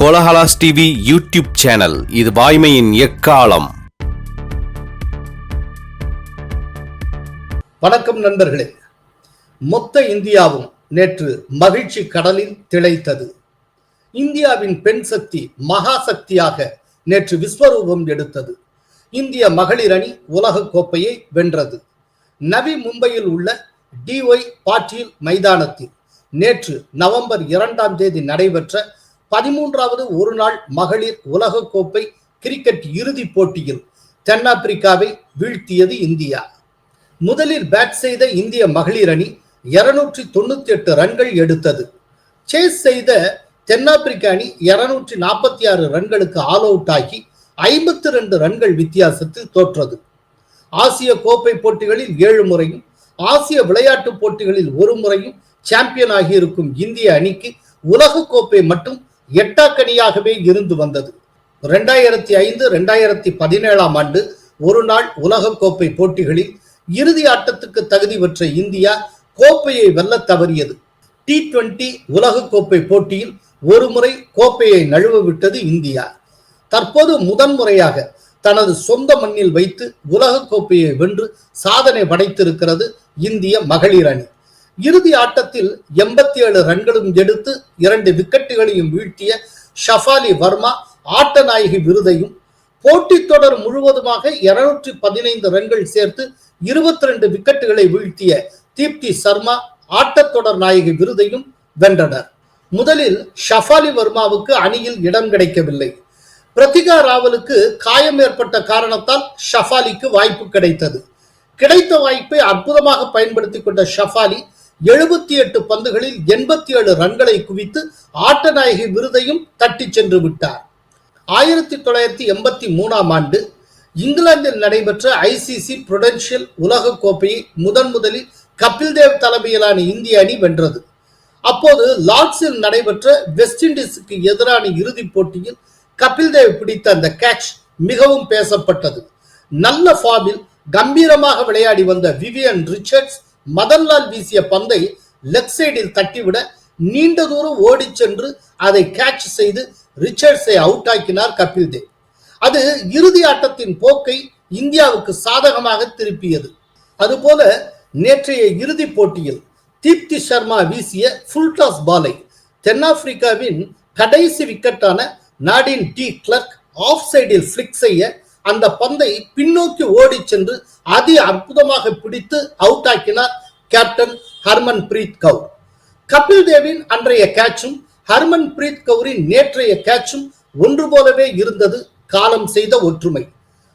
Kolahalas TV YouTube channel இது வாய்மையின் எக்காலம். வணக்கம் நண்பர்களே. மொத்த இந்தியாவும் நேற்று மகிழ்ச்சி கடலில் திளைத்தது. இந்தியாவின் பெண் சக்தி மகா சக்தியாக நேற்று விஸ்வரூபம் எடுத்தது. இந்திய மகளிர் அணி உலக கோப்பையை வென்றது. நவி மும்பையில் உள்ள டிஒய் பாட்டீல் மைதானத்தில் நேற்று நவம்பர் இரண்டாம் தேதி நடைபெற்ற பதிமூன்றாவது ஒரு நாள் மகளிர் உலகக்கோப்பை கோப்பை கிரிக்கெட் இறுதிப் போட்டியில் தென்னாப்பிரிக்காவை வீழ்த்தியது இந்தியா. முதலில் பேட் செய்த இந்திய மகளிர் அணி இருநூற்றி தொண்ணூத்தி எட்டு ரன்கள் எடுத்தது. சேஸ் செய்த தென்னாப்பிரிக்க அணி இருநூற்றி நாற்பத்தி ஆறு ரன்களுக்கு ஆல் அவுட் ஆகி ஐம்பத்தி ரெண்டு ரன்கள் வித்தியாசத்தில் தோற்றது. ஆசிய கோப்பை போட்டிகளில் ஏழு முறையும் ஆசிய விளையாட்டுப் போட்டிகளில் ஒரு முறையும் சாம்பியன் ஆகியிருக்கும் இந்திய அணிக்கு உலக கோப்பை மட்டும் எட்டாக்கனியாகவே இருந்து வந்தது. ரெண்டாயிரத்தி ஐந்து ரெண்டாயிரத்தி பதினேழாம் ஆண்டு ஒரு நாள் உலகக்கோப்பை கோப்பை போட்டிகளில் இறுதி ஆட்டத்துக்கு தகுதி பெற்ற இந்தியா கோப்பையை வெல்ல தவறியது. டி டுவெண்டி உலகக்கோப்பை போட்டியில் ஒரு முறை கோப்பையை நழுவ விட்டது இந்தியா. தற்போது முதன்முறையாக தனது சொந்த மண்ணில் வைத்து உலகக் கோப்பையை வென்று சாதனை படைத்திருக்கிறது இந்திய மகளிர் அணி. இறுதி ஆட்டத்தில் எண்பத்தி ஏழு ரன்களும் எடுத்து இரண்டு விக்கெட்டுகளையும் வீழ்த்திய ஷஃபாலி வர்மா ஆட்ட நாயகி விருதையும் போட்டித் தொடர் முழுவதுமாக இருநூற்றி பதினைந்து ரன்கள் சேர்த்து இருபத்தி ரெண்டு விக்கெட்டுகளை வீழ்த்திய தீப்தி சர்மா ஆட்டத்தொடர் நாயகி விருதையும் வென்றனர். முதலில் ஷஃபாலி வர்மாவுக்கு அணியில் இடம் கிடைக்கவில்லை. பிரதிகா ராவலுக்கு காயம் ஏற்பட்ட காரணத்தால் ஷஃபாலிக்கு வாய்ப்பு கிடைத்தது. கிடைத்த வாய்ப்பை அற்புதமாக பயன்படுத்தி கொண்ட ஷஃபாலி எழுபத்தி எட்டு பந்துகளில் எண்பத்தி ஏழு ரன்களை குவித்து ஆட்டநாயகி விருதையும் தட்டி சென்று விட்டார். ஆயிரத்தி தொள்ளாயிரத்தி எண்பத்தி மூணாம் ஆண்டு இங்கிலாந்தில் நடைபெற்ற ஐசிசி புரொடென்ஷியல் உலக கோப்பையை முதன் முதலில் கபில் தேவ் தலைமையிலான இந்திய அணி வென்றது. அப்போது லார்ட்ஸில் நடைபெற்ற வெஸ்ட் இண்டீஸுக்கு எதிரான இறுதிப் போட்டியில் கபில் தேவ் பிடித்த அந்த கேட்ச் மிகவும் பேசப்பட்டது. நல்ல ஃபார்மில் கம்பீரமாக விளையாடி வந்த விவியன் ரிச்சர்ட்ஸ் மதன்லால் வீசிய பந்தை லெக் சைடில் தட்டிவிட நீண்ட தூரம் ஓடிச் சென்று அதை கேட்ச் செய்து ரிச்சர்ட்ஸை அவுட் ஆக்கினார் கபில் தேவ். அது இறுதி ஆட்டத்தின் போக்கை இந்தியாவுக்கு சாதகமாக திருப்பியது. அதுபோல நேற்றைய இறுதிப் போட்டியில் தீப்தி சர்மா வீசிய ஃபுல் டாஸ் பாலை தென்னாப்பிரிக்காவின் கடைசி விக்கெட்டான நாடின் டி கிளர்க் ஆஃப் சைடில் ஃபிளிக் செய்ய அந்த பந்தை பின்னோக்கி ஓடிச் சென்று அதி அற்புதமாக பிடித்து அவுட் ஆக்கினார் கேப்டன் ஹர்மன் பிரீத் கவுர். கபில் தேவின் அன்றைய கேட்சும் ஹர்மன் பிரீத் கவுரின் நேற்றைய கேட்சும் ஒன்று போலவே இருந்தது காலம் செய்த ஒற்றுமை.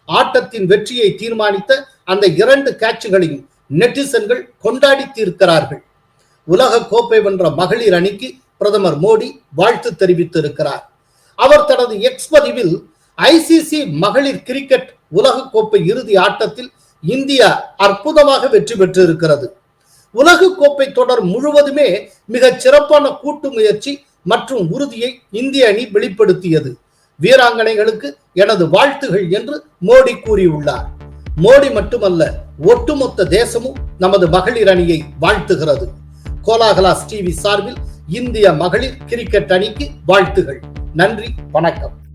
ஆட்டத்தின் வெற்றியை தீர்மானித்த அந்த இரண்டு கேட்சுகளையும் நெட்டிசன்கள் கொண்டாடி தீர்க்கிறார்கள். உலக கோப்பை வென்ற மகளிர் அணிக்கு பிரதமர் மோடி வாழ்த்து தெரிவித்திருக்கிறார். அவர் தனது எக்ஸ் பதிவில் ஐசிசி மகளிர் கிரிக்கெட் உலகக்கோப்பை கோப்பை இறுதி ஆட்டத்தில் இந்தியா அற்புதமாக வெற்றி பெற்றிருக்கிறது. உலகக்கோப்பை தொடர் முழுவதுமே மிகச் சிறப்பான கூட்டு முயற்சி மற்றும் உறுதியை இந்திய அணி வெளிப்படுத்தியது. வீராங்கனைகளுக்கு எனது வாழ்த்துகள் என்று மோடி கூறியுள்ளார். மோடி மட்டுமல்ல ஒட்டுமொத்த தேசமும் நமது மகளிர் அணியை வாழ்த்துகிறது. கோலாகலாஸ் டிவி சார்பில் இந்திய மகளிர் கிரிக்கெட் அணிக்கு வாழ்த்துகள். நன்றி வணக்கம்.